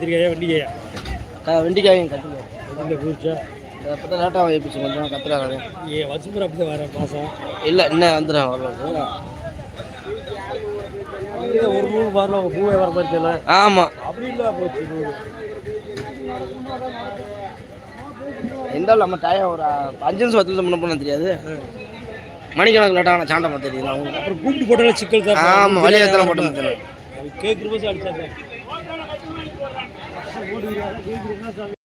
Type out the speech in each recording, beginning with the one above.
கத்திரிக்காயா வண்டிக்காயா? வெண்டிக்காயும் கத்திரிக்காய். இந்த குறிச்சா இப்போ தான் லேட்டாக வைப்பிச்சு கொஞ்சம் கத்திரிக்காய் ஏ வருஷம் அப்படி தான் வரேன் மாதம் இல்லை இன்னும் வந்துடும் வரல ஒரு நூறு வரல அவங்க பூவே வர மாதிரி தெரியல. ஆமாம் அப்படி இல்லை போச்சு எந்த நம்ம டயம் ஒரு அஞ்சு நிமிஷம் பத்து நிமிஷம் முன்ன பண்ண தெரியாது. மணிக்கணக்கு லேட்டாக சாண்டை பார்த்து தெரியுது அவங்களுக்கு. அப்புறம் கூப்பிட்டு போட்டாலும் சிக்கல் தான். ஆமாம் வழியாக எத்தனை போட்டு தெரியல கேட்குற போது அடிச்சாங்க சுற்றுலா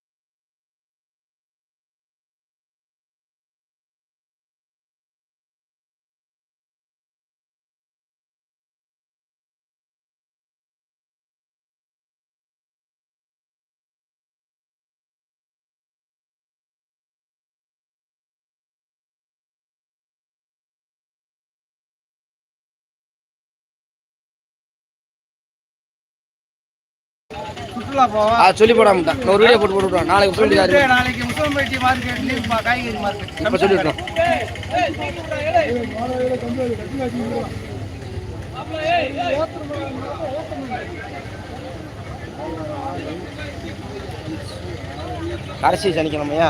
ஆ சொல்லி போடாமட்டேன் ஒரு வீடியோ போட்டு போட்டு விட்ருவோம் நாளைக்கு சொல்லி நாளைக்கு முசம்பேட்டி மார்க்கெட்லேயும் காய்கறி மார்க்கெட். இப்போ சொல்லிவிட்டோம் கடைசி சனிக்கிழமையா?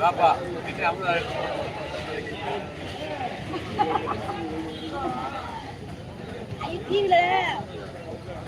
Berapa? Ini aku dari Ayo, gila.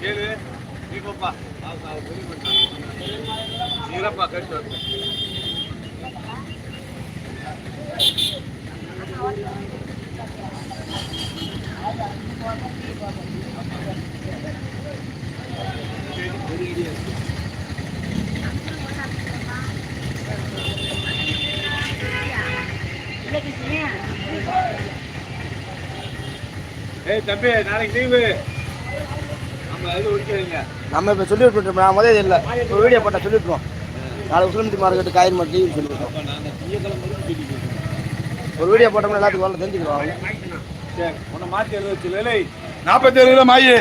கேளு நீ போப்பா நீரப்பா கட்டு Thank you. ஏய் தம்பி நாளைக்கு லீவு நம்ம இப்போ சொல்லி விட்டுருப்போம் நான் முதல்ல இல்லை ஒரு வீடியோ போட்டால் சொல்லி விட்டுருவோம். நாளைக்கு உசிலம்பட்டி மார்க்கெட்டு காய்கறி மார்க்கெட் சொல்லி விட்டுருவோம். ஒரு வீடியோ போட்டோம்னா எல்லாத்துக்கும் வரல தெரிஞ்சுக்கிறோம். சரி உன்னை மாற்றி வச்சு இல்லை நாற்பத்தி ஏழு கிலோ மாயி.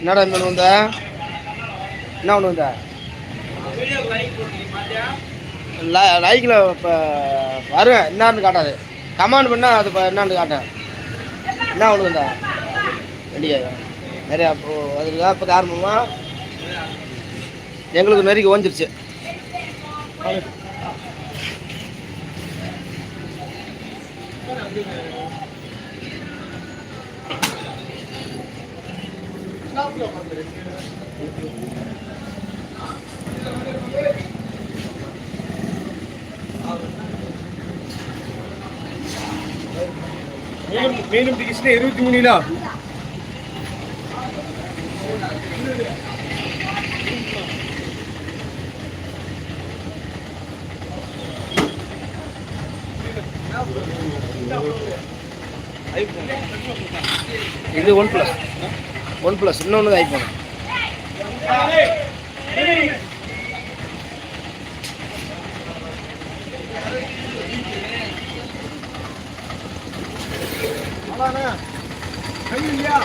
என்னடா இந்த வந்த? என்ன ஒன்று வந்த? லைக்கில் இப்போ வருவேன். என்னான்னு காட்டாது. கமாண்ட் பண்ணால் அது இப்போ என்னான்னு காட்டேன் என்ன ஒன்று இந்த வெளியே நிறையா இப்போ அதுக்கு இப்போ காரணமாக எங்களுக்கு நெருக்கி ஓஞ்சிருச்சு. மீன் மீனும் டிக்கெட்ஸ்ல இருபத்தி மூணு கிலோ இது ஒன் ப்ளஸ் ஒன் ப்ளஸ் இன்னொன்று ஐஃபோன் 慢点，还有你啊！